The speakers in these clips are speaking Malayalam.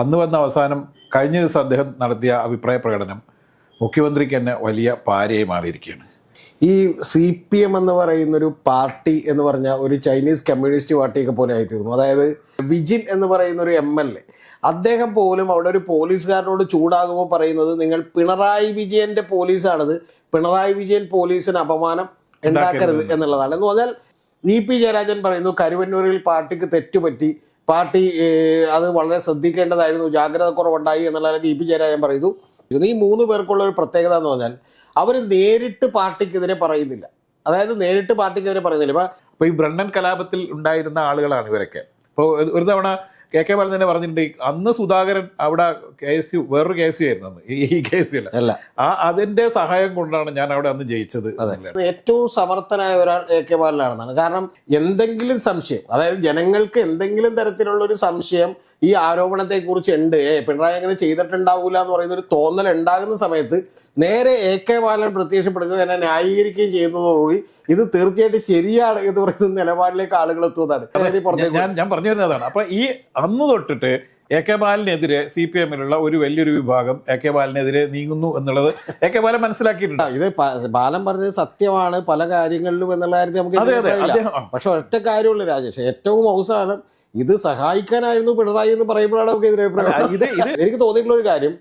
വന്നു വന്ന അവസാനം കഴിഞ്ഞ ദിവസം അദ്ദേഹം നടത്തിയ അഭിപ്രായ പ്രകടനം മുഖ്യമന്ത്രിക്ക് തന്നെ വലിയ പാരയായി മാറിയിരിക്കുകയാണ്. ഈ സി പി എം എന്ന് പറയുന്ന ഒരു പാർട്ടി എന്ന് പറഞ്ഞാൽ ഒരു ചൈനീസ് കമ്മ്യൂണിസ്റ്റ് പാർട്ടിയൊക്കെ പോലെ ആയിത്തീർന്നു. അതായത് വിജിൻ എന്ന് പറയുന്ന ഒരു എം എൽ എ. അദ്ദേഹം പോലും അവിടെ ഒരു പോലീസുകാരനോട് ചൂടാകുമ്പോൾ പറയുന്നത് നിങ്ങൾ പിണറായി വിജയന്റെ പോലീസാണത് പിണറായി വിജയൻ പോലീസിന് അപമാനം ഉണ്ടാക്കരുത് എന്നുള്ളതാണ്. എന്ന് പറഞ്ഞാൽ വി പി ജയരാജൻ പറയുന്നു കരുവന്നൂരിൽ പാർട്ടിക്ക് തെറ്റുപറ്റി പാർട്ടി അത് വളരെ ശ്രദ്ധിക്കേണ്ടതായിരുന്നു. ജാഗ്രത കുറവുണ്ടായി എന്നുള്ള ഇ പി ജയരാജൻ പറയുന്നു. ഈ മൂന്ന് പേർക്കുള്ള ഒരു പ്രത്യേകത എന്ന് പറഞ്ഞാൽ അവർ നേരിട്ട് പാർട്ടിക്കെതിരെ പറയുന്നില്ല. അതായത് നേരിട്ട് പാർട്ടിക്കെതിരെ പറയുന്നില്ല. ഇപ്പൊ ഈ ബ്രണ്ണൻ കലാപത്തിൽ ഉണ്ടായിരുന്ന ആളുകളാണ് ഇവരൊക്കെ. അപ്പോൾ ഒരു തവണ കെ കെ ബാലൻ തന്നെ പറഞ്ഞിട്ടുണ്ട് അന്ന് സുധാകരൻ അവിടെ കെ എസ് യു വേറൊരു കെ എസ് യു ആയിരുന്നു അന്ന്. ഈ കെ എസ് യു അല്ല. അല്ല ആ അതിന്റെ സഹായം കൊണ്ടാണ് ഞാൻ അവിടെ അന്ന് ജയിച്ചത് ഏറ്റവും സമർത്ഥനായ ഒരാൾ എ കെ ബാലനാണെന്നാണ്. കാരണം എന്തെങ്കിലും സംശയം അതായത് ജനങ്ങൾക്ക് എന്തെങ്കിലും തരത്തിലുള്ള ഒരു സംശയം ഈ ആരോപണത്തെ കുറിച്ച് ഉണ്ട് പിണറായി അങ്ങനെ ചെയ്തിട്ടുണ്ടാവൂല എന്ന് പറയുന്ന ഒരു തോന്നൽ ഉണ്ടാകുന്ന സമയത്ത് നേരെ എ കെ ബാലൻ പ്രത്യക്ഷപ്പെടുകയും എന്നെ ന്യായീകരിക്കുകയും ചെയ്യുന്നതോടുകൂടി ഇത് തീർച്ചയായിട്ടും ശരിയാണ് എന്ന് പറയുന്ന നിലപാടിലേക്ക് ആളുകൾ എത്തുന്നതാണ്. ഞാൻ പറഞ്ഞു വരുന്നതാണ്. അപ്പൊ ഈ അന്ന് തൊട്ടിട്ട് എ കെ ബാലനെതിരെ സി പി എമ്മിലുള്ള ഒരു വലിയൊരു വിഭാഗം എ കെ ബാലനെതിരെ നീങ്ങുന്നു എന്നുള്ളത് എ കെ ബാലൻ മനസ്സിലാക്കിയിട്ടുണ്ട്. ഇത് ബാലൻ പറഞ്ഞത് സത്യമാണ് പല കാര്യങ്ങളിലും എന്നുള്ള കാര്യത്തിൽ നമുക്ക് പക്ഷെ ഒറ്റ കാര്യമുള്ളൂ രാജേഷ്. ഏറ്റവും അവസാനം ഇത് സഹായിക്കാനായിരുന്നു പിണറായി എന്ന് പറയുമ്പോഴാണ് നമുക്ക് എതിരഭിപ്രായം ഇത് എനിക്ക് തോന്നിയിട്ടുള്ള ഒരു കാര്യം.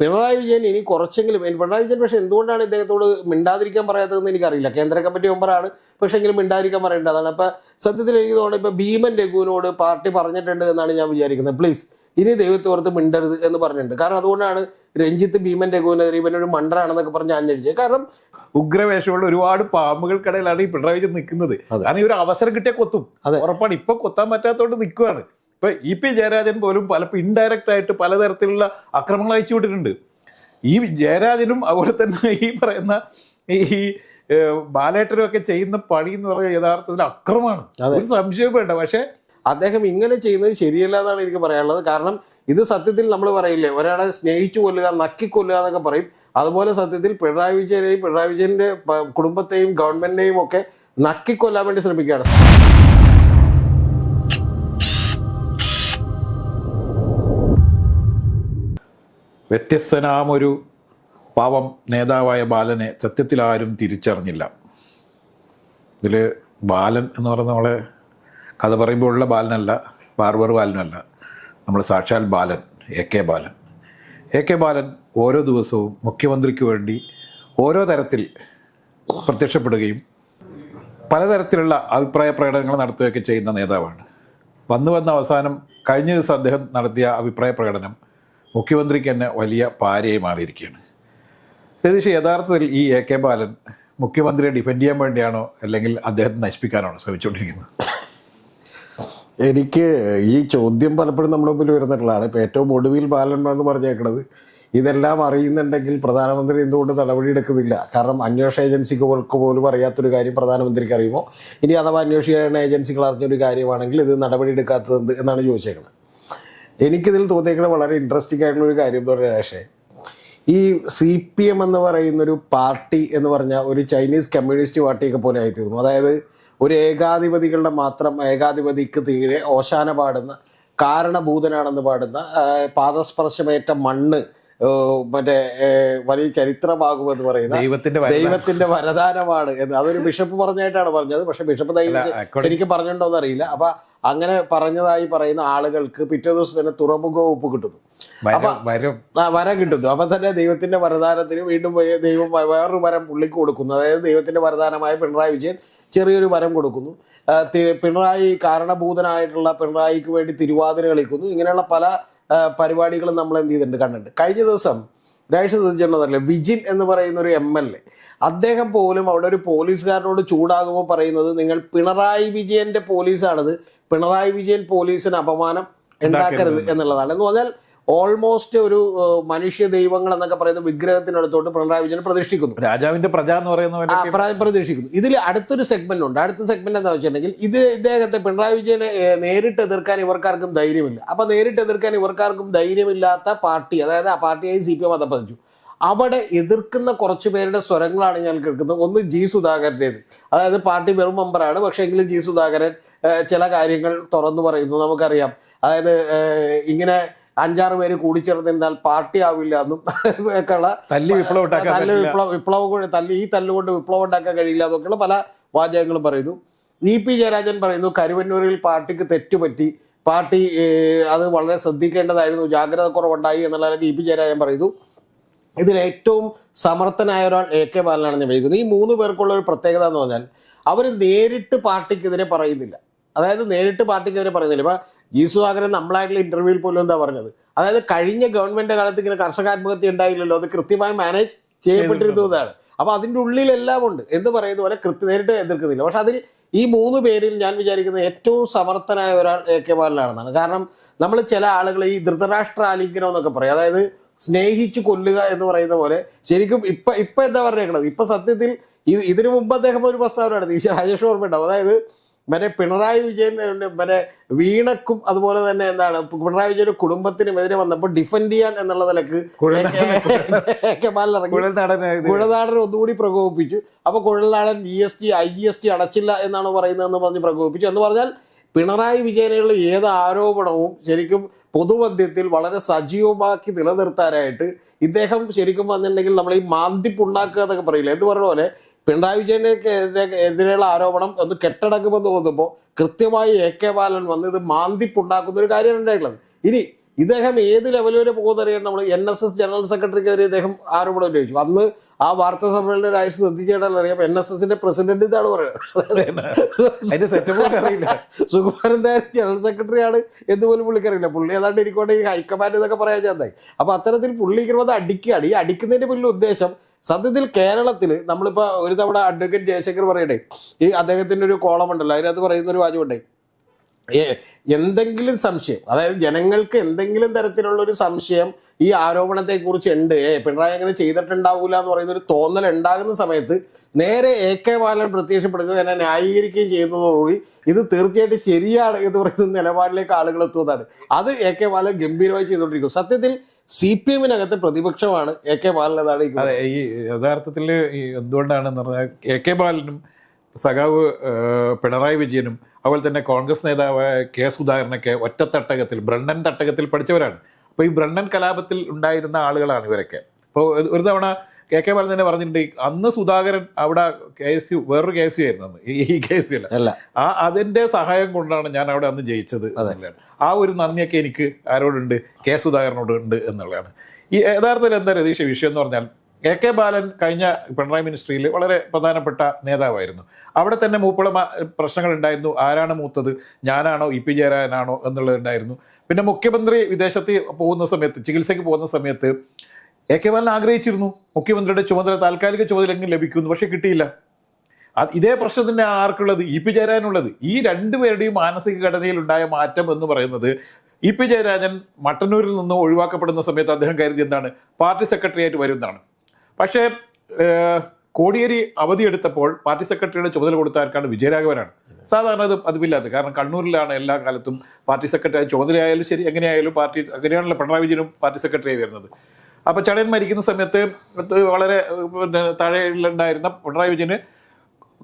പിണറായി വിജയൻ ഇനി കുറച്ചെങ്കിലും പിണറായി വിജയൻ പക്ഷെ എന്തുകൊണ്ടാണ് ഇദ്ദേഹത്തോട് മിണ്ടാതിരിക്കാൻ പറയാത്തതെന്ന് എനിക്കറിയില്ല. കേന്ദ്ര കമ്മിറ്റി മെമ്പറാണ് പക്ഷെ എങ്കിലും മിണ്ടാതിരിക്കാൻ പറയേണ്ടതാണ്. അപ്പൊ സത്യത്തിൽ എനിക്ക് തോന്നുന്നത് ഇപ്പൊ ഭീമൻ രഘുവിനോട് പാർട്ടി പറഞ്ഞിട്ടുണ്ട് എന്നാണ് ഞാൻ വിചാരിക്കുന്നത്. പ്ലീസ് ഇനി ദൈവത്തോർത്ത് മിണ്ടരുത് എന്ന് പറഞ്ഞിട്ടുണ്ട്. കാരണം അതുകൊണ്ടാണ് രഞ്ജിത്ത് ഭീമൻ രഘുവിനെതിരെ ഇവനൊരു മണ്ടറാണെന്നൊക്കെ പറഞ്ഞ് അന്വേഷിച്ചത് കാരണം ഉഗ്രവേഷമുള്ള ഒരുപാട് പാമ്പുകൾക്കിടയിലാണ് ഈ പിണറായി വിജയൻ നിൽക്കുന്നത്. കാരണം ഈ ഒരു അവസരം കിട്ടിയ കൊത്തും. അതെ. ഉറപ്പാണ്. ഇപ്പൊ കൊത്താൻ പറ്റാത്തതുകൊണ്ട് നിൽക്കുകയാണ് ഇപ്പൊ ഇ പി ജയരാജൻ പോലും പലപ്പോൾ ഇൻഡയറക്റ്റ് ആയിട്ട് പലതരത്തിലുള്ള അക്രമങ്ങൾ അയച്ചു വിട്ടിട്ടുണ്ട്. ഈ ജയരാജനും അതുപോലെ തന്നെ ഈ പറയുന്ന ഈ ബാലേട്ടനും ഒക്കെ ചെയ്യുന്ന പണി എന്ന് പറയുന്നത് യഥാർത്ഥത്തിൽ അക്രമമാണ്. ഒരു സംശയം വേണ്ട. പക്ഷെ അദ്ദേഹം ഇങ്ങനെ ചെയ്യുന്നത് ശരിയല്ല എന്നാണ് എനിക്ക് പറയാനുള്ളത്. കാരണം ഇത് സത്യത്തിൽ നമ്മൾ പറയില്ലേ ഒരാളെ സ്നേഹിച്ചു കൊല്ലുക നക്കിക്കൊല്ലുക എന്നൊക്കെ പറയും. അതുപോലെ സത്യത്തിൽ പിണറായി വിജയനെയും പിണറായി വിജയന്റെ കുടുംബത്തെയും ഗവൺമെന്റിനെയും ഒക്കെ നക്കിക്കൊല്ലാൻ വേണ്ടി ശ്രമിക്കുകയാണ്. വ്യത്യസ്തനാമൊരു പാവം നേതാവായ ബാലനെ സത്യത്തിൽ ആരും തിരിച്ചറിഞ്ഞില്ല. ഇതിൽ ബാലൻ എന്ന് പറയുന്ന നമ്മളെ കഥ പറയുമ്പോഴുള്ള ബാലനല്ല ബാർബർ ബാലനല്ല. നമ്മൾ സാക്ഷാൽ Balan A K Balan. A K Balan ഓരോ ദിവസവും മുഖ്യമന്ത്രിക്ക് വേണ്ടി ഓരോ തരത്തിൽ പ്രത്യക്ഷപ്പെടുകയും പലതരത്തിലുള്ള അഭിപ്രായ പ്രകടനങ്ങൾ നടത്തുകയൊക്കെ ചെയ്യുന്ന നേതാവാണ്. വന്നു വന്ന അവസാനം കഴിഞ്ഞ ദിവസം അദ്ദേഹം നടത്തിയ അഭിപ്രായ പ്രകടനം മുഖ്യമന്ത്രിക്ക് തന്നെ വലിയ പാരയായി മാറിയിരിക്കുകയാണ്. രതീഷ് യഥാർത്ഥത്തിൽ ഈ എ കെ ബാലൻ മുഖ്യമന്ത്രിയെ ഡിഫെൻഡ് ചെയ്യാൻ വേണ്ടിയാണോ അല്ലെങ്കിൽ അദ്ദേഹത്തെ നശിപ്പിക്കാനാണോ ശ്രമിച്ചുകൊണ്ടിരിക്കുന്നത്? എനിക്ക് ഈ ചോദ്യം പലപ്പോഴും നമ്മുടെ മുമ്പിൽ വരുന്നിട്ടുള്ളതാണ് ഇപ്പോൾ ഏറ്റവും ഒടുവിൽ എന്ന് പറഞ്ഞേക്കണത് ഇതെല്ലാം അറിയുന്നുണ്ടെങ്കിൽ പ്രധാനമന്ത്രി എന്തുകൊണ്ട് നടപടിയെടുക്കുന്നില്ല? കാരണം അന്വേഷണ ഏജൻസികൾക്ക് പോലും അറിയാത്തൊരു കാര്യം പ്രധാനമന്ത്രിക്ക് അറിയുമോ? ഇനി അഥവാ അന്വേഷണ ഏജൻസികൾ അറിഞ്ഞൊരു കാര്യമാണെങ്കിൽ ഇത് നടപടിയെടുക്കാത്തത് എന്നാണ് ചോദിച്ചേക്കുന്നത് എനിക്കിതിൽ തോന്നിയേക്കുന്നത് വളരെ ഇൻട്രസ്റ്റിംഗ് ആയിട്ടുള്ള ഒരു കാര്യം എന്ന് പറഞ്ഞ പക്ഷേ ഈ സി പി എം എന്ന് പറയുന്നൊരു പാർട്ടി എന്ന് പറഞ്ഞാൽ ഒരു ചൈനീസ് കമ്മ്യൂണിസ്റ്റ് പാർട്ടിയൊക്കെ പോലെ ആയിത്തീർന്നു. അതായത് ഒരു ഏകാധിപതികളുടെ മാത്രം ഏകാധിപതിക്ക് തീരെ ഓശാന പാടുന്ന കാരണഭൂതനാണെന്ന് പാടുന്ന പാദസ്പർശമേറ്റ മണ്ണ് മറ്റേ വലിയ ചരിത്രമാകുമെന്ന് പറയുന്ന ദൈവത്തിന്റെ. ദൈവത്തിന്റെ വരദാനമാണ് എന്ന്. അതൊരു ബിഷപ്പ് പറഞ്ഞായിട്ടാണ് പറഞ്ഞത്. പക്ഷെ ബിഷപ്പ് ശരിക്കും പറഞ്ഞിട്ടുണ്ടോ എന്നറിയില്ല അപ്പൊ അങ്ങനെ പറഞ്ഞതായി പറയുന്ന ആളുകൾക്ക് പിറ്റേ ദിവസം തന്നെ തുറമുഖ ഉപ്പ് കിട്ടുന്നു. വരം വരം. കിട്ടുന്നു. അപ്പൊ തന്നെ ദൈവത്തിന്റെ വരദാനത്തിന് വീണ്ടും ദൈവം വേറൊരു വരം പുള്ളിക്ക് കൊടുക്കുന്നു. അതായത് ദൈവത്തിന്റെ വരദാനമായ പിണറായി വിജയൻ ചെറിയൊരു വരം കൊടുക്കുന്നു. പിണറായി കാരണഭൂതനായിട്ടുള്ള പിണറായിക്ക് വേണ്ടി തിരുവാതിര കളിക്കുന്നു. ഇങ്ങനെയുള്ള പല പരിപാടികളും നമ്മൾ എന്ത് ചെയ്തിട്ടുണ്ട് കണ്ടിട്ടുണ്ട്. കഴിഞ്ഞ ദിവസം രാഴ്ച ശ്രദ്ധിച്ചിട്ടുണ്ടെന്നറിയില്ല വിജിൻ എന്ന് പറയുന്ന ഒരു എം എൽ എ അദ്ദേഹം പോലും അവിടെ ഒരു പോലീസുകാരനോട് ചൂടാകുമ്പോൾ പറയുന്നത് നിങ്ങൾ പിണറായി വിജയന്റെ പോലീസാണത് പിണറായി വിജയൻ പോലീസിന് അപമാനം ഉണ്ടാക്കരുത് എന്നുള്ളതാണ്. എന്ന് പറഞ്ഞാൽ ഓൾമോസ്റ്റ് ഒരു മനുഷ്യ ദൈവങ്ങൾ എന്നൊക്കെ പറയുന്ന വിഗ്രഹത്തിനടുത്തോട്ട് പിണറായി വിജയൻ പ്രതീക്ഷിക്കുന്നു. രാജാവിന്റെ പ്രജ എന്ന് പറയുന്ന പ്രതീക്ഷിക്കുന്നു. ഇതിൽ അടുത്തൊരു സെഗ്മെന്റ് ഉണ്ട്. അടുത്ത സെഗ്മെന്റ് എന്താ വെച്ചിട്ടുണ്ടെങ്കിൽ ഇത് ഇദ്ദേഹത്തെ പിണറായി വിജയനെ നേരിട്ട് എതിർക്കാൻ ഇവർക്കാർക്കും ധൈര്യമില്ല. അപ്പൊ നേരിട്ട് എതിർക്കാൻ ഇവർക്കാർക്കും ധൈര്യമില്ലാത്ത പാർട്ടി അതായത് ആ പാർട്ടിയായി സി പി എം അതപ്പതിച്ചു അവിടെ എതിർക്കുന്ന കുറച്ച് പേരുടെ സ്വരങ്ങളാണ് ഞാൻ കേൾക്കുന്നത്. ഒന്ന് ജി സുധാകരന്റെത്. അതായത് പാർട്ടി വെറും മെമ്പറാണ് പക്ഷേ എങ്കിലും ജി സുധാകരൻ ചില കാര്യങ്ങൾ തുറന്നു പറയുന്നു. നമുക്കറിയാം. അതായത് ഇങ്ങനെ അഞ്ചാറ് പേര് കൂടി ചേർന്നിരുന്നാൽ പാർട്ടി ആവില്ല എന്നും ഒക്കെയുള്ള തല്ലി വിപ്ലവം തല്ലി. വിപ്ലവം വിപ്ലവം കൊണ്ട് തല്ലി ഈ തല്ലുകൊണ്ട് വിപ്ലവം ഉണ്ടാക്കാൻ കഴിയില്ല എന്നൊക്കെയുള്ള പല വാചകങ്ങളും പറയുന്നു. ഇ പി ജയരാജൻ പറയുന്നു കരുവന്നൂരിൽ പാർട്ടിക്ക് തെറ്റുപറ്റി. പാർട്ടി അത് വളരെ ശ്രദ്ധിക്കേണ്ടതായിരുന്നു ജാഗ്രത കുറവുണ്ടായി എന്നുള്ള ഇ പി ജയരാജൻ പറയുന്നു. ഇതിൽ ഏറ്റവും സമർത്ഥനായ ഒരാൾ എ കെ ബാലനാണെന്ന് ഞാൻ വിചാരിക്കുന്നു. ഈ മൂന്ന് പേർക്കുള്ള ഒരു പ്രത്യേകത എന്ന് പറഞ്ഞാൽ അവർ നേരിട്ട് പാർട്ടിക്കെതിരെ പറയുന്നില്ല. അതായത് നേരിട്ട് പാർട്ടിക്കെതിരെ പറയുന്നില്ല. ഇപ്പൊ ജി സുധാകരൻ നമ്മളായിട്ടുള്ള ഇന്റർവ്യൂവിൽ പോലും എന്താ പറഞ്ഞത്? അതായത് കഴിഞ്ഞ ഗവൺമെന്റ് കാലത്ത് ഇങ്ങനെ കർഷക ആത്മഹത്യ ഉണ്ടായില്ലല്ലോ അത് കൃത്യമായി മാനേജ് ചെയ്യപ്പെട്ടിരുന്നതാണ് അപ്പൊ അതിന്റെ ഉള്ളിലെല്ലാം ഉണ്ട്. എന്ന് പറയുന്ന പോലെ കൃത്യ നേരിട്ട് എതിർക്കുന്നില്ല. പക്ഷെ അതിൽ ഈ മൂന്ന് പേരിൽ ഞാൻ വിചാരിക്കുന്നത് ഏറ്റവും സമർത്ഥനായ ഒരാൾ എ കെ ബാലനാണെന്നാണ്. കാരണം നമ്മൾ ചില ആളുകൾ ഈ ധൃതരാഷ്ട്ര ആലിംഗനം എന്നൊക്കെ പറയും. അതായത് സ്നേഹിച്ചു കൊല്ലുക എന്ന് പറയുന്ന പോലെ ശരിക്കും ഇപ്പൊ ഇപ്പൊ എന്താ പറഞ്ഞേക്കുന്നത് ഇപ്പൊ സത്യത്തിൽ ഇതിനു മുമ്പ് അദ്ദേഹം ഒരു പ്രസ്താവന നടത്തി. ഈശ്വര രാജേഷ് ഓർമ്മ ഉണ്ടാവും അതായത് മറ്റേ പിണറായി വിജയൻ മറ്റേ വീണക്കും അതുപോലെ തന്നെ എന്താണ് പിണറായി വിജയന്റെ കുടുംബത്തിനും എതിരെ വന്നപ്പോൾ ഡിഫെൻഡ് ചെയ്യാൻ എന്നുള്ള നിലയ്ക്ക് കുഴൽനാടൻ ഒന്നുകൂടി പ്രകോപിപ്പിച്ചു. അപ്പൊ Kuzhalnadan G S T I G S T അടച്ചില്ല എന്നാണ് പറയുന്നത് എന്ന് പറഞ്ഞ് പ്രകോപിപ്പിച്ചു. എന്ന് പറഞ്ഞാൽ പിണറായി വിജയനുള്ള ഏത് ആരോപണവും ശരിക്കും പൊതുമധ്യത്തിൽ വളരെ സജീവമാക്കി നിലനിർത്താനായിട്ട് ഇദ്ദേഹം ശരിക്കും വന്നിട്ടുണ്ടെങ്കിൽ നമ്മൾ ഈ മാന്തിപ്പുണ്ടാക്കുക എന്നൊക്കെ പറയില്ല? എന്ന് പറഞ്ഞ പോലെ പിണറായി വിജയനെതിരെ എതിരെയുള്ള ആരോപണം ഒന്ന് കെട്ടടക്കുമെന്ന് തോന്നുമ്പോൾ കൃത്യമായി എ കെ ബാലൻ വന്ന് ഇത് മാന്തിപ്പുണ്ടാക്കുന്ന ഒരു കാര്യമാണ് ഉണ്ടായിട്ടുള്ളത്. ഇനി ഇദ്ദേഹം ഏത് ലെവൽ വരെ പോകുന്നറിയാൻ നമ്മൾ എൻ എസ് എസ് ജനറൽ സെക്രട്ടറിക്കെതിരെ ഇദ്ദേഹം ആരോപണം ഉന്നയിച്ചു. അന്ന് ആ വാർത്താ സമ്മേളനം ആഴ്ച ശ്രദ്ധിച്ചേട്ടാൽ അറിയാം. എൻ എസ് എസിന്റെ പ്രസിഡന്റ് ഇതാണ് പറയുന്നത്. സുകുമാരൻ നായർ ജനറൽ സെക്രട്ടറി ആണ് എന്ന് പോലും പുള്ളിക്കറിയില്ല പുള്ളി ഏതാണ്ട് ഇരിക്കോട്ടെ ഈ ഹൈക്കമാൻഡ് എന്നൊക്കെ പറയാൻ ചാന്തായി അപ്പൊ അത്തരത്തിൽ പുള്ളി ഇങ്ങനെ അടിക്കുകയാണ്. ഈ അടിക്കുന്നതിന്റെ പിന്നിൽ ഉദ്ദേശം സത്യത്തിൽ കേരളത്തിൽ നമ്മളിപ്പോൾ ഒരു തവണ അഡ്വക്കേറ്റ് ജയശങ്കർ പറയട്ടെ ഈ അദ്ദേഹത്തിന്റെ ഒരു കോളം ഉണ്ടല്ലോ അതിനകത്ത് പറയുന്ന ഒരു വാചകമുണ്ടേ എന്തെങ്കിലും സംശയം. അതായത് ജനങ്ങൾക്ക് എന്തെങ്കിലും തരത്തിലുള്ള ഒരു സംശയം ഈ ആരോപണത്തെ കുറിച്ച് ഉണ്ട് ഏ പിണറായി അങ്ങനെ ചെയ്തിട്ടുണ്ടാവൂല എന്ന് പറയുന്ന ഒരു തോന്നൽ ഉണ്ടാകുന്ന സമയത്ത് നേരെ എ കെ ബാലൻ പ്രത്യക്ഷപ്പെടുകയും എന്നെ ന്യായീകരിക്കുകയും ചെയ്യുന്നതോടുകൂടി ഇത് തീർച്ചയായിട്ടും ശരിയാണ് എന്ന് പറയുന്ന നിലപാടിലേക്ക് ആളുകൾ എത്തുന്നതാണ്. അത് എ കെ ബാലൻ ഗംഭീരമായി ചെയ്തുകൊണ്ടിരിക്കും സത്യത്തിൽ സി പി എമ്മിനകത്ത് പ്രതിപക്ഷമാണ് എ കെ ബാലൻ അതാണ് ഈ യഥാർത്ഥത്തിൽ എന്തുകൊണ്ടാണെന്ന് പറഞ്ഞാൽ എ കെ ബാലനും സഖാവ് പിണറായി വിജയനും അതുപോലെ തന്നെ കോൺഗ്രസ് നേതാവായ കെ സുധാകരനൊക്കെ ഒറ്റ തട്ടകത്തിൽ ബ്രണ്ണൻ തട്ടകത്തിൽ പഠിച്ചവരാണ്. അപ്പോൾ ഈ ബ്രണ്ണൻ കലാപത്തിൽ ഉണ്ടായിരുന്ന ആളുകളാണ് ഇവരൊക്കെ. അപ്പോൾ ഒരു തവണ കെ കെ ബാലൻ തന്നെ പറഞ്ഞിട്ടുണ്ട് അന്ന് സുധാകരൻ അവിടെ കെ എസ് യു വേറൊരു കെ എസ് യു ആയിരുന്നു അന്ന്. ഈ കെ എസ് യു അല്ല. അല്ല. ആ അതിന്റെ സഹായം കൊണ്ടാണ് ഞാൻ അവിടെ അന്ന് ജയിച്ചത് എന്നുള്ളതാണ്. ആ ഒരു നന്ദിയൊക്കെ എനിക്ക് ആരോടുണ്ട് കെ സുധാകരനോട് ഉണ്ട് എന്നുള്ളതാണ്. ഈ യഥാർത്ഥത്തിൽ എന്താ രതീഷ വിഷയം എന്ന് പറഞ്ഞാൽ എ കെ ബാലൻ കഴിഞ്ഞ പിണറായി മിനിസ്ട്രിയിൽ വളരെ പ്രധാനപ്പെട്ട നേതാവായിരുന്നു. അവിടെ തന്നെ മൂപ്പള പ്രശ്നങ്ങൾ ഉണ്ടായിരുന്നു. ആരാണ് മൂത്തത്? ഞാനാണോ? E P ജയരാജനാണോ? എന്നുള്ളതുണ്ടായിരുന്നു പിന്നെ മുഖ്യമന്ത്രി വിദേശത്ത് പോകുന്ന സമയത്ത് ചികിത്സയ്ക്ക് പോകുന്ന സമയത്ത് എ കെ ബാലൻ ആഗ്രഹിച്ചിരുന്നു. മുഖ്യമന്ത്രിയുടെ ചുമതല താൽക്കാലിക ചുമതലയെങ്കിലും ലഭിക്കുന്നു പക്ഷേ കിട്ടിയില്ല. ഇതേ പ്രശ്നം തന്നെ ആർക്കുള്ളത്? ഇ പി ജയരാജനുള്ളത്. ഈ രണ്ടുപേരുടെയും മാനസിക ഘടനയിൽ ഉണ്ടായ മാറ്റം എന്ന് പറയുന്നത് ഇ പി ജയരാജൻ മട്ടന്നൂരിൽ നിന്ന് ഒഴിവാക്കപ്പെടുന്ന സമയത്ത് അദ്ദേഹം കരുതി എന്താണ്? പാർട്ടി സെക്രട്ടറി ആയിട്ട് വരുന്നതാണ് പക്ഷേ കോടിയേരി അവധിയെടുത്തപ്പോൾ പാർട്ടി സെക്രട്ടറിയുടെ ചുമതല കൊടുത്ത ആർക്കാണ് വിജയരാഘവനാണ്. സാധാരണ അത് പതിവില്ലാത്ത കാരണം കണ്ണൂരിലാണ് എല്ലാ കാലത്തും പാർട്ടി സെക്രട്ടറി ചുമതലയായാലും ശരി എങ്ങനെയായാലും പാർട്ടി അങ്ങനെയാണല്ലോ പിണറായി വിജയനും പാർട്ടി സെക്രട്ടറി ആയി വരുന്നത്. അപ്പോൾ ചടയൻ മരിക്കുന്ന സമയത്ത് വളരെ പിന്നെ താഴെയിലുണ്ടായിരുന്ന പിണറായി വിജയന്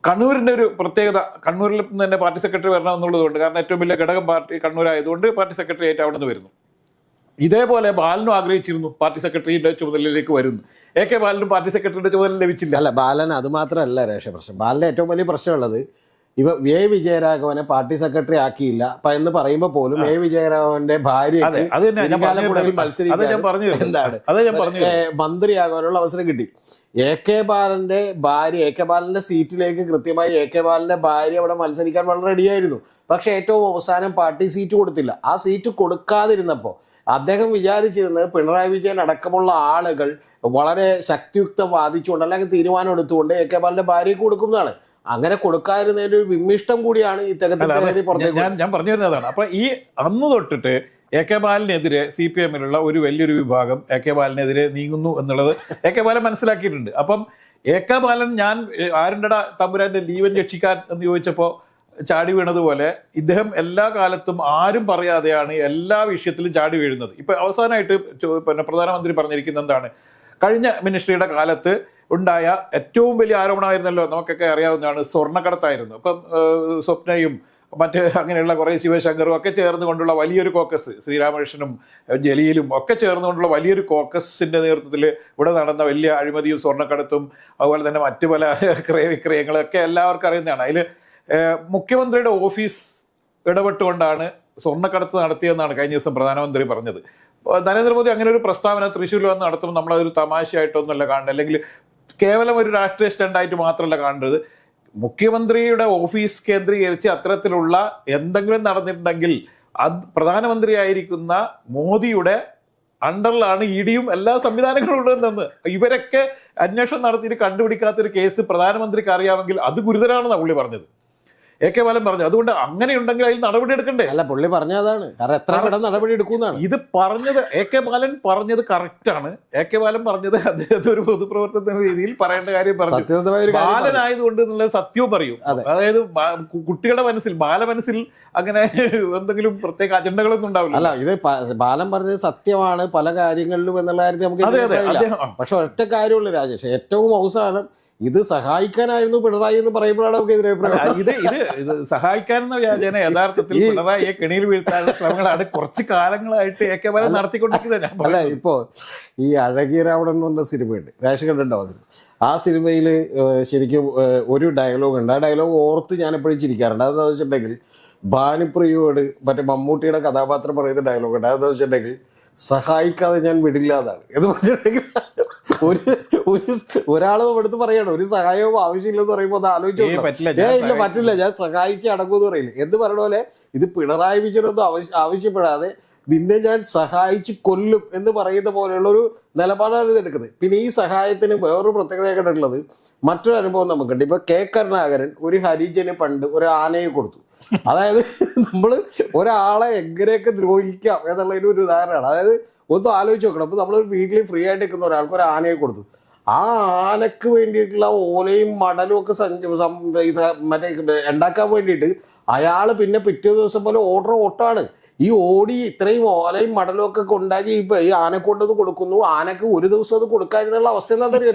കണ്ണൂരിന്റെ ഒരു പ്രത്യേകത കണ്ണൂരിൽ നിന്ന് തന്നെ പാർട്ടി സെക്രട്ടറി വരണം എന്നുള്ളതുകൊണ്ട് കാരണം ഏറ്റവും വലിയ ഘടകം പാർട്ടി കണ്ണൂരായതുകൊണ്ട് പാർട്ടി സെക്രട്ടറി ആയിട്ട് അവിടെ നിന്ന് വരുന്നു. ഇതേപോലെ ബാലനും ആഗ്രഹിച്ചിരുന്നു പാർട്ടി സെക്രട്ടറിയുടെ ചുമതലയിലേക്ക് വരുന്നു. എ കെ ബാലനും പാർട്ടി സെക്രട്ടറിയുടെ ചുമതല ലഭിച്ചില്ല. അല്ല ബാലൻ അത് മാത്രമല്ല രേഷ പ്രശ്നം. ബാലന്റെ ഏറ്റവും വലിയ പ്രശ്നമുള്ളത് ഇവ എ. വിജയരാഘവനെ പാർട്ടി സെക്രട്ടറി ആക്കിയില്ല. അപ്പൊ എന്ന് പറയുമ്പോ പോലും എ. വിജയരാഘവന്റെ ഭാര്യ എന്താണ്? മന്ത്രിയാകാനുള്ള അവസരം കിട്ടി. എ. കെ. ബാലന്റെ ഭാര്യ എ. കെ. ബാലന്റെ സീറ്റിലേക്ക് കൃത്യമായി എ. കെ. ബാലന്റെ ഭാര്യ അവിടെ മത്സരിക്കാൻ വളരെ റെഡിയായിരുന്നു പക്ഷെ ഏറ്റവും അവസാനം പാർട്ടി സീറ്റ് കൊടുത്തില്ല. ആ സീറ്റ് കൊടുക്കാതിരുന്നപ്പോ അദ്ദേഹം വിചാരിച്ചിരുന്നത് പിണറായി വിജയൻ അടക്കമുള്ള ആളുകൾ വളരെ ശക്തിയുക്തം വാദിച്ചുകൊണ്ട് അല്ലെങ്കിൽ തീരുമാനം എടുത്തുകൊണ്ട് എ കെ ബാലന്റെ ഭാര്യയ്ക്ക് കൊടുക്കുന്നതാണ്. അങ്ങനെ കൊടുക്കാതിരുന്നതിന്റെ ഒരു വിമ്മിഷ്ടം കൂടിയാണ് ഇത്തരത്തിൽ പുറത്തേക്ക് ഞാൻ പറഞ്ഞു തരുന്നതാണ് അപ്പൊ ഈ അന്ന് തൊട്ടിട്ട് എ കെ ബാലിനെതിരെ സി പി എമ്മിലുള്ള ഒരു വലിയൊരു വിഭാഗം എ കെ ബാലിനെതിരെ നീങ്ങുന്നു എന്നുള്ളത് എ കെ ബാലൻ മനസ്സിലാക്കിയിട്ടുണ്ട്. അപ്പം എ കെ ബാലൻ ഞാൻ ആരുണ്ടടാ തമ്പുരാന്റെ ലീവൻ രക്ഷിക്കാൻ എന്ന് ചോദിച്ചപ്പോ ചാടി വീണതുപോലെ ഇദ്ദേഹം എല്ലാ കാലത്തും ആരും പറയാതെയാണ് എല്ലാ വിഷയത്തിലും ചാടി വീഴുന്നത്. ഇപ്പൊ അവസാനമായിട്ട് പിന്നെ പ്രധാനമന്ത്രി പറഞ്ഞിരിക്കുന്ന എന്താണ്? കഴിഞ്ഞ മിനിസ്ട്രിയുടെ കാലത്ത് ഉണ്ടായ ഏറ്റവും വലിയ ആരോപണമായിരുന്നല്ലോ നമുക്കൊക്കെ അറിയാവുന്നതാണ് സ്വർണക്കടത്തായിരുന്നു. അപ്പം സ്വപ്നയും മറ്റ് അങ്ങനെയുള്ള കുറേ ശിവശങ്കറും ഒക്കെ ചേർന്നുകൊണ്ടുള്ള വലിയൊരു കോക്കസ് ശ്രീരാമകൃഷ്ണനും ജലീലും ഒക്കെ ചേർന്നുകൊണ്ടുള്ള വലിയൊരു കോക്കസിന്റെ നേതൃത്വത്തിൽ ഇവിടെ നടന്ന വലിയ അഴിമതിയും സ്വർണക്കടത്തും അതുപോലെ തന്നെ മറ്റു പല ക്രയവിക്രയങ്ങളൊക്കെ എല്ലാവർക്കും അറിയുന്നതാണ്. അതിൽ മുഖ്യമന്ത്രിയുടെ ഓഫീസ് ഇടപെട്ടുകൊണ്ടാണ് സ്വർണക്കടത്ത് നടത്തിയെന്നാണ് കഴിഞ്ഞ ദിവസം പ്രധാനമന്ത്രി പറഞ്ഞത്. നരേന്ദ്രമോദി അങ്ങനെ ഒരു പ്രസ്താവന തൃശ്ശൂരിൽ വന്ന് നടത്തുമ്പോൾ നമ്മളതൊരു തമാശയായിട്ടൊന്നുമല്ല കാണുന്നത് അല്ലെങ്കിൽ കേവലം ഒരു രാഷ്ട്രീയ സ്റ്റണ്ടായിട്ട് മാത്രമല്ല കാണേണ്ടത്. മുഖ്യമന്ത്രിയുടെ ഓഫീസ് കേന്ദ്രീകരിച്ച് അത്തരത്തിലുള്ള എന്തെങ്കിലും നടന്നിട്ടുണ്ടെങ്കിൽ അത് പ്രധാനമന്ത്രിയായിരിക്കുന്ന മോദിയുടെ അണ്ടറിലാണ് ഇഡിയും എല്ലാ സംവിധാനങ്ങളും ഉള്ളതെന്ന്. ഇവരൊക്കെ അന്വേഷണം നടത്തിയിട്ട് കണ്ടുപിടിക്കാത്തൊരു കേസ് പ്രധാനമന്ത്രിക്ക് അറിയാമെങ്കിൽ അത് ഗുരുതരാണെന്നാണ് പുള്ളി പറഞ്ഞത്. എ കെ ബാലൻ പറഞ്ഞു അതുകൊണ്ട് അങ്ങനെ ഉണ്ടെങ്കിൽ അതിൽ നടപടി എടുക്കണ്ടേ? അല്ല പുള്ളി പറഞ്ഞതാണ് കാരണം എത്ര പെട്ടെന്ന് നടപടി എടുക്കുന്നതാണ് ഇത് പറഞ്ഞത് എ കെ ബാലൻ പറഞ്ഞത് കറക്റ്റ് ആണ്. എ കെ ബാലൻ പറഞ്ഞത് അദ്ദേഹത്തെ ഒരു പൊതുപ്രവർത്തന രീതിയിൽ പറയേണ്ട കാര്യം പറഞ്ഞു. ബാലനായതുകൊണ്ട് എന്നുള്ളത് സത്യവും പറയും. അതായത് കുട്ടികളുടെ മനസ്സിൽ ബാല മനസ്സിൽ അങ്ങനെ എന്തെങ്കിലും പ്രത്യേക അജണ്ടകളൊന്നും ഉണ്ടാവില്ല. അല്ല ഇത് ബാലൻ പറഞ്ഞത് സത്യമാണ്. പല കാര്യങ്ങളിലും എന്നുള്ള കാര്യത്തിൽ നമുക്ക് പക്ഷെ ഒറ്റ കാര്യമുള്ളൂ രാജേഷ്. ഏറ്റവും അവസാനം ഇത് സഹായിക്കാനായിരുന്നു പിണറായി എന്ന് പറയുമ്പോഴാണ് നമുക്ക് എതിരഭിപ്രായം ഇത് ഇത് ഇത് സഹായിക്കാനെന്ന വ്യാജേന യഥാർത്ഥത്തിൽ പിണറായിയെ കെണിയിൽ വീഴ്ത്താനുള്ള ശ്രമങ്ങളാണ് കുറച്ച് കാലങ്ങളായിട്ട് എ കെ ബാലൻ നടത്തിക്കൊണ്ടിരിക്കുന്നത്. അല്ല ഇപ്പോ ഈ അഴകി രാവണൻ എന്ന് പറഞ്ഞ സിനിമയുണ്ട്. രാഷ് കണ്ടിട്ടുണ്ടോ സിനിമ? ആ സിനിമയിൽ ശരിക്കും ഒരു ഡയലോഗ് ഉണ്ട്. ആ ഡയലോഗ് ഓർത്ത് ഞാൻ എപ്പോഴും ചിരിക്കാറുണ്ട്. അതെന്താ വെച്ചിട്ടുണ്ടെങ്കിൽ ഭാനുപ്രിയോട് മറ്റേ മമ്മൂട്ടിയുടെ കഥാപാത്രം പറയുന്ന ഡയലോഗ് ഉണ്ട്. അതെന്താ വെച്ചിട്ടുണ്ടെങ്കിൽ സഹായിക്കാതെ ഞാൻ വിടില്ല എന്നാണ് എന്ന് പറഞ്ഞിട്ടുണ്ടെങ്കിൽ ഒരു ഒരു ഒരാൾ എടുത്ത് പറയണം ഒരു സഹായവും ആവശ്യമില്ലെന്ന് പറയുമ്പോൾ അത് ആലോചിച്ചു പറ്റില്ല ഞാൻ ഇല്ല പറ്റില്ല ഞാൻ സഹായിച്ച് അടങ്ങുമെന്ന് പറയില്ല. എന്ന് പറഞ്ഞ പോലെ ഇത് പിണറായി വിജയനൊന്നും ആവശ്യ ആവശ്യപ്പെടാതെ നിന്നെ ഞാൻ സഹായിച്ച് കൊല്ലും എന്ന് പറയുന്ന പോലെയുള്ള ഒരു നിലപാടാണ് ഇത് എടുക്കുന്നത്. പിന്നെ ഈ സഹായത്തിന് വേറൊരു പ്രത്യേകത കണ്ടിട്ടുള്ളത് മറ്റൊരു അനുഭവം നമുക്കുണ്ട്. ഇപ്പൊ കെ കരുണാകരൻ ഒരു ഹരിജന് പണ്ട് ഒരു ആനയെ കൊടുത്തു. അതായത് നമ്മൾ ഒരാളെ എങ്ങനെയൊക്കെ ദ്രോഹിക്കാം എന്നുള്ളതിന് ഒരു ഉദാഹരണമാണ്. അതായത് ഒന്ന് ആലോചിച്ച് നോക്കണം. അപ്പൊ നമ്മൾ വീട്ടിൽ ഫ്രീ ആയിട്ട് നിൽക്കുന്ന ഒരാൾക്ക് ഒരു ആനയെ കൊടുത്തു. ആ ആനക്ക് വേണ്ടിയിട്ടുള്ള ഓലയും മടലും ഒക്കെ മറ്റേ ഉണ്ടാക്കാൻ വേണ്ടിയിട്ട് അയാൾ പിന്നെ പിറ്റേ ദിവസം പോലെ ഓർഡർ ഓട്ടാണ്. ഈ ഓടി ഇത്രയും ഓലയും മടലും ഒക്കെ ഉണ്ടാക്കി ഇപ്പൊ ഈ ആനക്കൊണ്ടത് കൊടുക്കുന്നു. ആനക്ക് ഒരു ദിവസം അത് കൊടുക്കാതിരുന്നുള്ള അവസ്ഥ എന്താ അറിയോ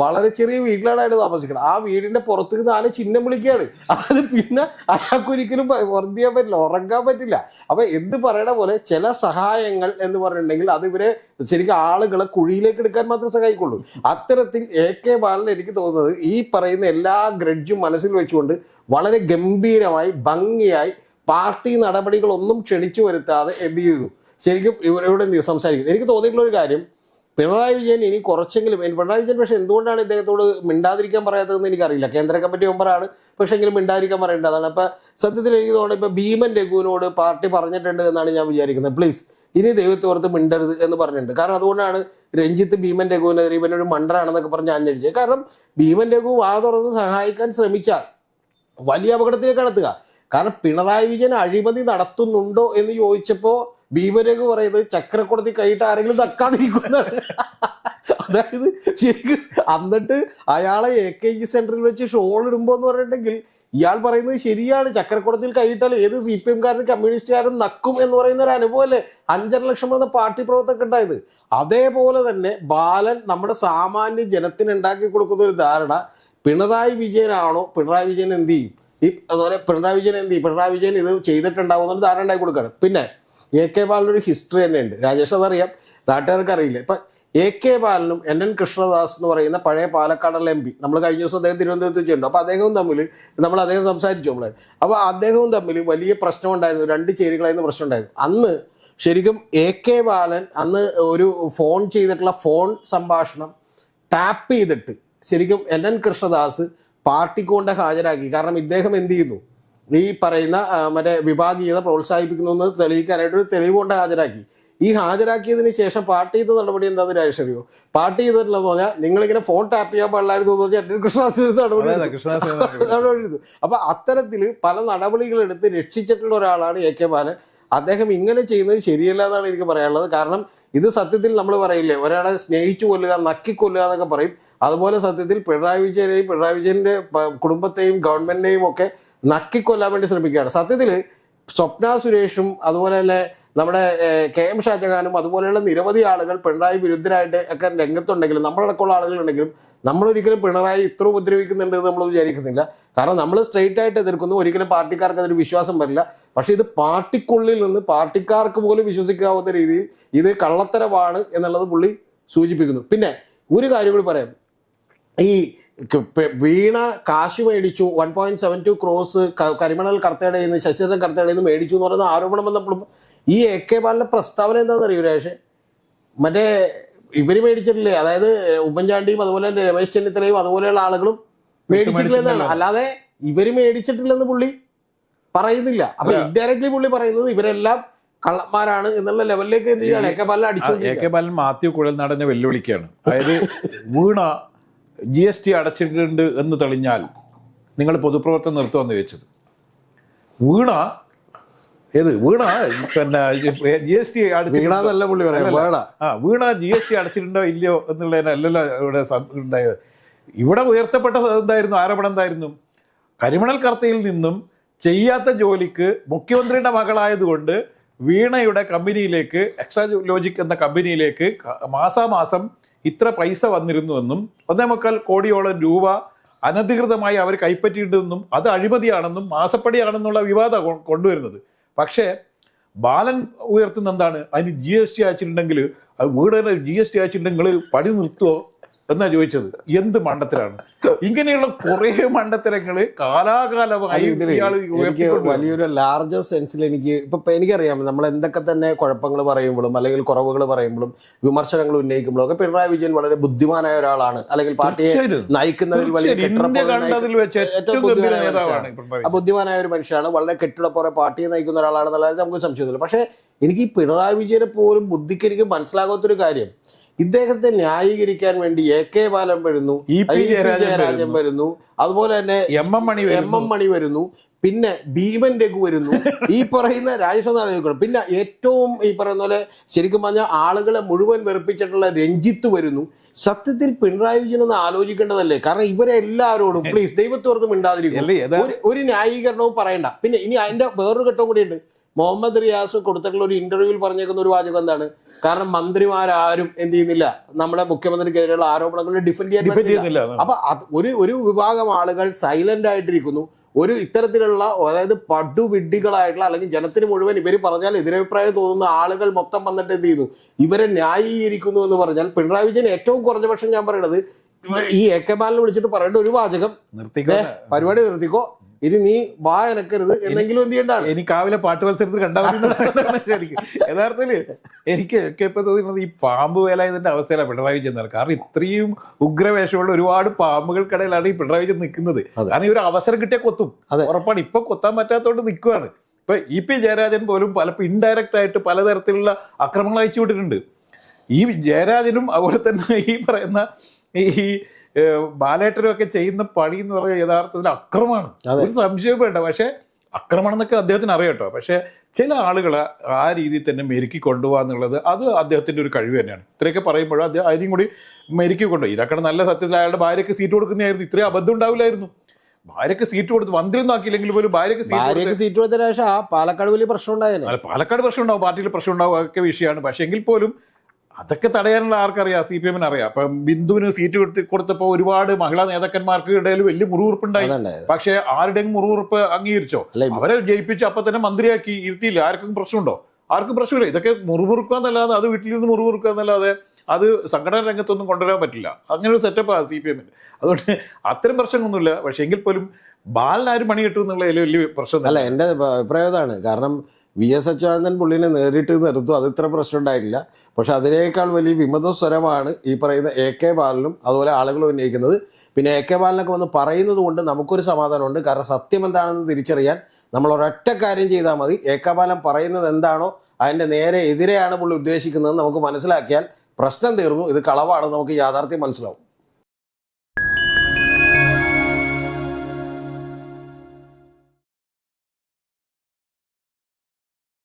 വളരെ ചെറിയ വീട്ടിലാണ് അയാൾ താമസിക്കുന്നത്. ആ വീടിന്റെ പുറത്തു നിന്ന് ആന ചിഹ്നം വിളിക്കുകയാണ്. അത് പിന്നെ അയാൾക്ക് ഒരിക്കലും വെറുതെ ചെയ്യാൻ പറ്റില്ല ഉറങ്ങാൻ പറ്റില്ല. അപ്പൊ എന്ത് പറയണ പോലെ ചില സഹായങ്ങൾ എന്ന് പറഞ്ഞിട്ടുണ്ടെങ്കിൽ അത് ഇവരെ ശരിക്കും ആളുകളെ കുഴിയിലേക്ക് എടുക്കാൻ മാത്രം സഹായിക്കുള്ളൂ. അത്തരത്തിൽ എ കെ ബാലൻ എനിക്ക് തോന്നുന്നത് ഈ പറയുന്ന എല്ലാ ഗ്രഡ്ജും മനസ്സിൽ വെച്ചുകൊണ്ട് വളരെ ഗംഭീരമായി ഭംഗിയായി പാർട്ടി നടപടികളൊന്നും ക്ഷണിച്ചു വരുത്താതെ എന്ത് ചെയ്തു? ശരിക്കും ചെയ്തു സംസാരിക്കുന്നു. എനിക്ക് തോന്നിയിട്ടുള്ള ഒരു കാര്യം പിണറായി വിജയൻ ഇനി കുറച്ചെങ്കിലും പിണറായി വിജയൻ പക്ഷേ എന്തുകൊണ്ടാണ് ഇദ്ദേഹത്തോട് മിണ്ടാതിരിക്കാൻ പറയാത്തതെന്ന് എനിക്കറിയില്ല. കേന്ദ്ര കമ്മിറ്റി മെമ്പറാണ് പക്ഷേ എങ്കിലും മിണ്ടാതിരിക്കാൻ പറയേണ്ടതാണ് അപ്പം സത്യത്തിൽ എനിക്ക് തോന്നുന്നത് ഇപ്പൊ ഭീമൻ രഘുവിനോട് പാർട്ടി പറഞ്ഞിട്ടുണ്ട് എന്നാണ് ഞാൻ വിചാരിക്കുന്നത്. പ്ലീസ് ഇനി ദൈവത്തോർത്ത് മിണ്ടരുത് എന്ന് പറഞ്ഞിട്ടുണ്ട്. കാരണം അതുകൊണ്ടാണ് രഞ്ജിത്ത് ഭീമൻ രഘുവിനെതിരെ ഇവനൊരു മണ്ടറാണെന്നൊക്കെ പറഞ്ഞ് ആഞ്ഞടിച്ചത്. കാരണം ഭീമൻ രഘു വാ തുറന്ന് സഹായിക്കാൻ ശ്രമിച്ചാൽ വലിയ അപകടത്തിലേക്ക് കടത്തുക കാരണം പിണറായി വിജയൻ അഴിമതി നടത്തുന്നുണ്ടോ എന്ന് ചോദിച്ചപ്പോൾ ഭീമരേഖ പറയുന്നത് ചക്രക്കുടത്തി കൈയിട്ട് ആരെങ്കിലും തക്കാതിരിക്കുന്നതാണ് അതായത് ശരിക്കും എന്നിട്ട് അയാളെ എ കെ ജി സെന്ററിൽ വെച്ച് ഷോൾ ഇടുമ്പോ എന്ന് പറഞ്ഞിട്ടുണ്ടെങ്കിൽ ഇയാൾ പറയുന്നത് ശരിയാണ്. ചക്രക്കുടത്തിൽ കൈയിട്ടാൽ ഏത് സി പി എംകാരനും കമ്മ്യൂണിസ്റ്റുകാരും നക്കും എന്ന് പറയുന്ന ഒരു അനുഭവമല്ലേ? അഞ്ചര ലക്ഷം വരുന്ന പാർട്ടി പ്രവർത്തകർക്ക് ഉണ്ടായത്. അതേപോലെ തന്നെ ബാലൻ നമ്മുടെ സാമാന്യ ജനത്തിന് ഉണ്ടാക്കി കൊടുക്കുന്ന ഒരു ധാരണ പിണറായി വിജയനാണോ? പിണറായി വിജയൻ എന്ത് ചെയ്യും? ഈ അതുപോലെ പിണറായി വിജയൻ എന്ത് പിണറായി വിജയൻ ഇത് ചെയ്തിട്ടുണ്ടാവും എന്നൊരു ധാരണ കൊടുക്കുകയാണ് പിന്നെ എ കെ ബാലനൊരു ഹിസ്റ്ററി തന്നെ ഉണ്ട്. രാജേഷ് അതറിയാം നാട്ടുകാർക്ക് അറിയില്ല. ഇപ്പൊ എ കെ ബാലനും എൻ എൻ കൃഷ്ണദാസ് എന്ന് പറയുന്ന പഴയ പാലക്കാടുള്ള എം പി നമ്മൾ കഴിഞ്ഞ ദിവസം അദ്ദേഹം തിരുവനന്തപുരത്ത് വെച്ചിട്ടുണ്ട് അപ്പോൾ അദ്ദേഹവും തമ്മിൽ നമ്മൾ അദ്ദേഹം സംസാരിച്ചു നമ്മൾ അപ്പോൾ അദ്ദേഹവും തമ്മിൽ വലിയ പ്രശ്നം ഉണ്ടായിരുന്നു. രണ്ട് ചേരികളായിരുന്നു പ്രശ്നം ഉണ്ടായിരുന്നു. അന്ന് ശരിക്കും എ കെ ബാലൻ അന്ന് ഒരു ഫോൺ ചെയ്തിട്ടുള്ള ഫോൺ സംഭാഷണം ടാപ്പ് ചെയ്തിട്ട് ശരിക്കും എൻ എൻ കൃഷ്ണദാസ് പാർട്ടിക്ക് കൊണ്ട് ഹാജരാക്കി. കാരണം ഇദ്ദേഹം എന്ത് ചെയ്യുന്നു? ഈ പറയുന്ന മറ്റേ വിഭാഗീയത പ്രോത്സാഹിപ്പിക്കുന്നു എന്ന് തെളിയിക്കാനായിട്ട് ഒരു തെളിവ് കൊണ്ട് ഹാജരാക്കി. ഈ ഹാജരാക്കിയതിന് ശേഷം പാർട്ടി ചെയ്ത നടപടി എന്താണെന്ന് രാജേഷ് അറിയോ? പാർട്ടി ചെയ്തിട്ടുള്ളതെന്ന് പറഞ്ഞാൽ നിങ്ങളിങ്ങനെ ഫോൺ ടാപ്പ് ചെയ്യാൻ പാടില്ലായിരുന്നു എന്ന് പറഞ്ഞാൽ എൻ എൻ കൃഷ്ണദാസിന് എടുത്ത നടപടി നടപടി എടുത്തു. അപ്പൊ അത്തരത്തിൽ പല നടപടികൾ എടുത്ത് രക്ഷിച്ചിട്ടുള്ള ഒരാളാണ് എ കെ ബാലൻ. അദ്ദേഹം ഇങ്ങനെ ചെയ്യുന്നത് ശരിയല്ല എന്നാണ് എനിക്ക് പറയാനുള്ളത്. കാരണം ഇത് സത്യത്തിൽ നമ്മൾ പറയില്ലേ ഒരാളെ സ്നേഹിച്ചു കൊല്ലുക നക്കി കൊല്ലുക എന്നൊക്കെ പറയും. അതുപോലെ സത്യത്തിൽ പിണറായി വിജയനെയും പിണറായി വിജയന്റെ കുടുംബത്തെയും ഗവൺമെന്റിനെയും ഒക്കെ നക്കിക്കൊല്ലാൻ വേണ്ടി ശ്രമിക്കുകയാണ്. സത്യത്തിൽ സ്വപ്ന സുരേഷും അതുപോലെ തന്നെ നമ്മുടെ കെ എം ഷാജഹാനും അതുപോലെയുള്ള നിരവധി ആളുകൾ പിണറായി വിരുദ്ധരായിട്ട് ഒക്കെ രംഗത്തുണ്ടെങ്കിലും നമ്മളടക്കമുള്ള ആളുകളുണ്ടെങ്കിലും നമ്മളൊരിക്കലും പിണറായി ഇത്ര ഉപദ്രവിക്കുന്നുണ്ട് എന്ന് നമ്മൾ വിചാരിക്കുന്നില്ല. കാരണം നമ്മൾ സ്ട്രെയിറ്റ് ആയിട്ട് എതിർക്കുന്നു ഒരിക്കലും പാർട്ടിക്കാർക്ക് അതൊരു വിശ്വാസം വരില്ല. പക്ഷേ ഇത് പാർട്ടിക്കുള്ളിൽ നിന്ന് പാർട്ടിക്കാർക്ക് പോലും വിശ്വസിക്കാവുന്ന രീതിയിൽ ഇത് കള്ളത്തരമാണ് എന്നുള്ളത് പുള്ളി സൂചിപ്പിക്കുന്നു. പിന്നെ ഒരു കാര്യം കൂടി പറയാം. ഈ വീണ കാശ് മേടിച്ചു one point seven two crore കരിമണൽ കർത്തയുടെ നിന്ന് ശശിധരൻ കർത്തയുടെ നിന്ന് മേടിച്ചു എന്ന് പറയുന്ന ആരോപണം വന്നപ്പോഴും ഈ എ കെ ബാലിന്റെ പ്രസ്താവന എന്താണെന്ന് അറിയൂ രാജേഷ്? മറ്റേ ഇവർ മേടിച്ചിട്ടില്ലേ? അതായത് ഉമ്മൻചാണ്ടിയും അതുപോലെ തന്നെ രമേശ് ചെന്നിത്തലയും അതുപോലെയുള്ള ആളുകളും മേടിച്ചിട്ടില്ലെന്നാണ് അല്ലാതെ ഇവർ മേടിച്ചിട്ടില്ലെന്ന് പുള്ളി പറയുന്നില്ല. അപ്പൊ ഇൻഡയറക്ട്ലി പുള്ളി പറയുന്നത് ഇവരെല്ലാം കള്ളന്മാരാണ് എന്നുള്ള ലെവലിലേക്ക് എന്ത് ചെയ്യാണ്? എ കെ ബാലൻ അടിച്ചു എ കെ ബാലൻ മാത്യു കുഴൽ നടന്ന വെല്ലുവിളിക്കാണ് അതായത് വീണ ജി എസ് ടി അടച്ചിട്ടുണ്ട് എന്ന് തെളിഞ്ഞാൽ നിങ്ങൾ പൊതുപ്രവർത്തനം നിർത്തുമെന്ന് ചോദിച്ചത്. വീണ ഏത്? വീണ? പിന്നെ ജി എസ് ടി അടച്ചിട്ടുണ്ടോ? പുള്ളി പറയാം ആ വീണ ജി എസ് ടി അടച്ചിട്ടുണ്ടോ ഇല്ലയോ എന്നുള്ളതിനല്ലല്ലോ ഇവിടെ ഉണ്ടായത്. ഇവിടെ ഉയർത്തപ്പെട്ട എന്തായിരുന്നു? ആരോപണം എന്തായിരുന്നു? കരിമണൽ കർത്തയിൽ നിന്നും ചെയ്യാത്ത ജോലിക്ക് മുഖ്യമന്ത്രിയുടെ മകളായതുകൊണ്ട് വീണയുടെ കമ്പനിയിലേക്ക് എക്സ്ട്രാ ലോജിക് എന്ന കമ്പനിയിലേക്ക് മാസാമാസം ഇത്ര പൈസ വന്നിരുന്നുവെന്നും ഒന്നേ മുക്കാൽ കോടിയോളം രൂപ അനധികൃതമായി അവർ കൈപ്പറ്റിയിട്ടുണ്ടെന്നും അത് അഴിമതിയാണെന്നും മാസപ്പടിയാണെന്നുള്ള വിവാദം കൊണ്ടുവരുന്നത്. പക്ഷേ ബാലൻ ഉയർത്തുന്ന എന്താണ്? അതിന് ജി എസ് ടി അയച്ചിട്ടുണ്ടെങ്കിൽ വീട് ജി എസ് ടി അയച്ചിട്ടുണ്ടെങ്കിൽ പണി നിർത്തുവോ? എന്നാ ചോദിച്ചത്? എന്ത് മണ്ടത്തരാണ്? ഇങ്ങനെയുള്ള കുറെ മണ്ടത്തരങ്ങൾ കാലാകാലമായി എനിക്ക് വലിയൊരു ലാർജർ സെൻസിൽ എനിക്ക് ഇപ്പൊ എനിക്കറിയാം നമ്മൾ എന്തൊക്കെ തന്നെ കുഴപ്പങ്ങൾ പറയുമ്പോഴും അല്ലെങ്കിൽ കുറവുകൾ പറയുമ്പോഴും വിമർശനങ്ങൾ ഉന്നയിക്കുമ്പോഴും ഒക്കെ പിണറായി വിജയൻ വളരെ ബുദ്ധിമാനായ ഒരാളാണ്. അല്ലെങ്കിൽ പാർട്ടിയെ നയിക്കുന്നതിൽ വലിയ ബുദ്ധിമാനായ ഒരു മനുഷ്യനാണ്. വളരെ കെട്ടിടപ്പുറ പാർട്ടിയെ നയിക്കുന്ന ഒരാളാണെന്നുള്ളത് നമുക്ക് സംശയമില്ല. പക്ഷേ എനിക്ക് പിണറായി വിജയനെ പോലും ബുദ്ധിക്ക് എനിക്ക് മനസ്സിലാകാത്തൊരു കാര്യം. ഇദ്ദേഹത്തെ ന്യായീകരിക്കാൻ വേണ്ടി എ കെ ബാലൻ വരുന്നു ജയരാജൻ വരുന്നു. അതുപോലെ തന്നെ M M Mani M M Mani വരുന്നു. പിന്നെ ഭീമൻ രഘു വരുന്നു. ഈ പറയുന്ന രാജേഷ് പിന്നെ ഏറ്റവും ഈ പറയുന്ന പോലെ ശരിക്കും പറഞ്ഞാൽ ആളുകളെ മുഴുവൻ വെറുപ്പിച്ചിട്ടുള്ള രഞ്ജിത്ത് വരുന്നു. സത്യത്തിൽ പിണറായി വിജയൻ ഒന്ന് ആലോചിക്കേണ്ടതല്ലേ? കാരണം ഇവരെ എല്ലാവരോടും പ്ലീസ് ദൈവത്തോർത്തും മിണ്ടാതിരിക്കും. ഒരു ഒരു ന്യായീകരണവും പറയണ്ട. പിന്നെ ഇനി അതിന്റെ വേറൊരു ഘട്ടം കൂടിയുണ്ട് മുഹമ്മദ് റിയാസ് കൊടുത്തിട്ടുള്ള ഒരു ഇന്റർവ്യൂവിൽ പറഞ്ഞേക്കുന്ന ഒരു വാചകം എന്താണ്? കാരണം മന്ത്രിമാരാരും എന്ത് ചെയ്യുന്നില്ല. നമ്മുടെ മുഖ്യമന്ത്രിക്കെതിരെയുള്ള ആരോപണങ്ങൾ ഡിഫെൻഡ് ചെയ്യാൻ. ചെയ്യുന്നില്ല അപ്പൊ ഒരു ഒരു വിഭാഗം ആളുകൾ സൈലന്റ് ആയിട്ടിരിക്കുന്നു. ഒരു ഇത്തരത്തിലുള്ള അതായത് പടുവിഡ്ഢികളായിട്ടുള്ള അല്ലെങ്കിൽ ജനത്തിന് മുഴുവൻ ഇവർ പറഞ്ഞാൽ എതിരഭിപ്രായം തോന്നുന്ന ആളുകൾ മൊത്തം വന്നിട്ട് എന്ത് ചെയ്യുന്നു? ഇവരെ ന്യായീകരിക്കുന്നു എന്ന് പറഞ്ഞാൽ പിണറായി വിജയൻ ഏറ്റവും കുറഞ്ഞ പക്ഷം ഞാൻ പറയുന്നത് ഈ എ കെ ബാലിനെ വിളിച്ചിട്ട് പറയേണ്ട ഒരു വാചകം. നിർത്തിക്കോ പരിപാടി നിർത്തിക്കോ. ഇനി നീ വാ എനക്കരുത് എന്തെങ്കിലും എന്ത് ചെയ്യണ്ടാണ് എനിക്ക് കാവിലെ പാട്ട് മത്സരത്തിൽ കണ്ടാൽ യഥാർത്ഥത്തിൽ എനിക്ക് ഒക്കെ ഇപ്പൊ തോന്നിയിരുന്നത് ഈ പാമ്പ് വേല ഇതിന്റെ അവസ്ഥയിലാണ് പിണറായി വിജയൻ നടക്കുക കാരണം ഇത്രയും ഉഗ്രവേഷമുള്ള ഒരുപാട് പാമ്പുകൾക്കിടയിലാണ് ഈ പിണറായി വിജയൻ നിൽക്കുന്നത്. കാരണം ഈ ഒരു അവസരം കിട്ടിയാൽ കൊത്തും. ഉറപ്പാണ്. ഇപ്പൊ കൊത്താൻ പറ്റാത്തോണ്ട് നിൽക്കുകയാണ് ഇപ്പൊ ഇ പി ജയരാജൻ പോലും പല ഇൻഡയറക്റ്റ് ആയിട്ട് പലതരത്തിലുള്ള അക്രമങ്ങൾ അയച്ചു വിട്ടിട്ടുണ്ട് ഈ ജയരാജനും അതുപോലെ തന്നെ ഈ പറയുന്ന ഈ ബാലേട്ടനും ഒക്കെ ചെയ്യുന്ന പണി എന്ന് പറയുന്നത് യഥാർത്ഥത്തിൽ അക്രമമാണ്. ഒരു സംശയവും വേണ്ട. പക്ഷേ അക്രമണം എന്നൊക്കെ അദ്ദേഹത്തിന് അറിയട്ടോ. പക്ഷേ ചില ആളുകൾ ആ രീതിയിൽ തന്നെ മെരുക്കി കൊണ്ടുപോകുക എന്നുള്ളത് അത് അദ്ദേഹത്തിന്റെ ഒരു കഴിവ് തന്നെയാണ്. ഇത്രയൊക്കെ പറയുമ്പോഴും അദ്ദേഹം അതിനും കൂടി മെരുക്കി കൊണ്ടുപോയി. ഇതൊക്കെ നല്ല സത്യത്തിൽ അയാളുടെ ഭാര്യയ്ക്ക് സീറ്റ് കൊടുക്കുന്നതായിരുന്നു. ഇത്രയും അബദ്ധം ഉണ്ടാവില്ലായിരുന്നു. ഭാര്യയ്ക്ക് സീറ്റ് കൊടുത്ത് മന്ത്രിയൊന്നാക്കിയില്ലെങ്കിൽ പോലും കൊടുത്ത് ഭാര്യയ്ക്ക് സീറ്റ് കൊടുത്ത ശേഷം ആ പാലക്കാട് വലിയ പ്രശ്നം ഉണ്ടായിരുന്നു പാലക്കാട് പ്രശ്നം ഉണ്ടാവും. പാർട്ടിയിൽ പ്രശ്നം ഉണ്ടാവും. ഒക്കെ വിഷയമാണ്. പക്ഷേ എങ്കിൽ പോലും അതൊക്കെ തടയാനുള്ള ആർക്കറിയാം? സി പി എമ്മിന് അറിയാം. അപ്പം ബിന്ദുവിന് സീറ്റ് കൊടുത്ത് കൊടുത്തപ്പോൾ ഒരുപാട് മഹിളാ നേതാക്കന്മാർക്ക് ഇടയിൽ വലിയ മുറിവുറുപ്പുണ്ടായി. ഉണ്ടായി പക്ഷെ ആരുടെയും മുറിവുറുപ്പ് അംഗീകരിച്ചോ? അവരെ ജയിപ്പിച്ച് അപ്പൊ തന്നെ മന്ത്രിയാക്കി ഇരുത്തിയില്ല. ആർക്കും പ്രശ്നമുണ്ടോ? ആർക്കും പ്രശ്നമില്ല. ഇതൊക്കെ മുറിവുറുക്കുക എന്നല്ലാതെ അത് വീട്ടിൽ നിന്ന് മുറിവുറുക്കുക എന്നല്ലാതെ അത് സംഘടനാ രംഗത്തൊന്നും കൊണ്ടുവരാൻ പറ്റില്ല. അങ്ങനെ ഒരു സെറ്റപ്പാണ് സി പി എമ്മിന് അതുകൊണ്ട് അത്തരം പ്രശ്നമൊന്നുമില്ല പക്ഷെ എങ്കിൽ പോലും ബാലിനാരും പണി കിട്ടും എന്നുള്ള വലിയ പ്രശ്നം അല്ല എന്റെ എന്റെ അഭിപ്രായം കാരണം വി എസ് അച്യുതാനന്ദൻ പുള്ളിനെ നേരിട്ട് നിർത്തു. അത് ഇത്ര പ്രശ്നം ഉണ്ടായിട്ടില്ല. പക്ഷെ അതിനേക്കാൾ വലിയ വിമത സ്വരമാണ് ഈ പറയുന്ന എ കെ ബാലനും അതുപോലെ ആളുകൾ ഉന്നയിക്കുന്നത്. പിന്നെ എ കെ ബാലനൊക്കെ വന്ന് പറയുന്നത് കൊണ്ട് നമുക്കൊരു സമാധാനമുണ്ട്. കാരണം സത്യം എന്താണെന്ന് തിരിച്ചറിയാൻ നമ്മൾ ഒരൊറ്റ കാര്യം ചെയ്താൽ മതി. എ കെ ബാലൻ പറയുന്നത് എന്താണോ അതിന്റെ നേരെ എതിരെയാണ് പുള്ളി ഉദ്ദേശിക്കുന്നത് നമുക്ക് മനസ്സിലാക്കിയാൽ പ്രശ്നം തീർന്നു. ഇത് കളവാണ് നമുക്ക് യാഥാർത്ഥ്യം മനസ്സിലാവും.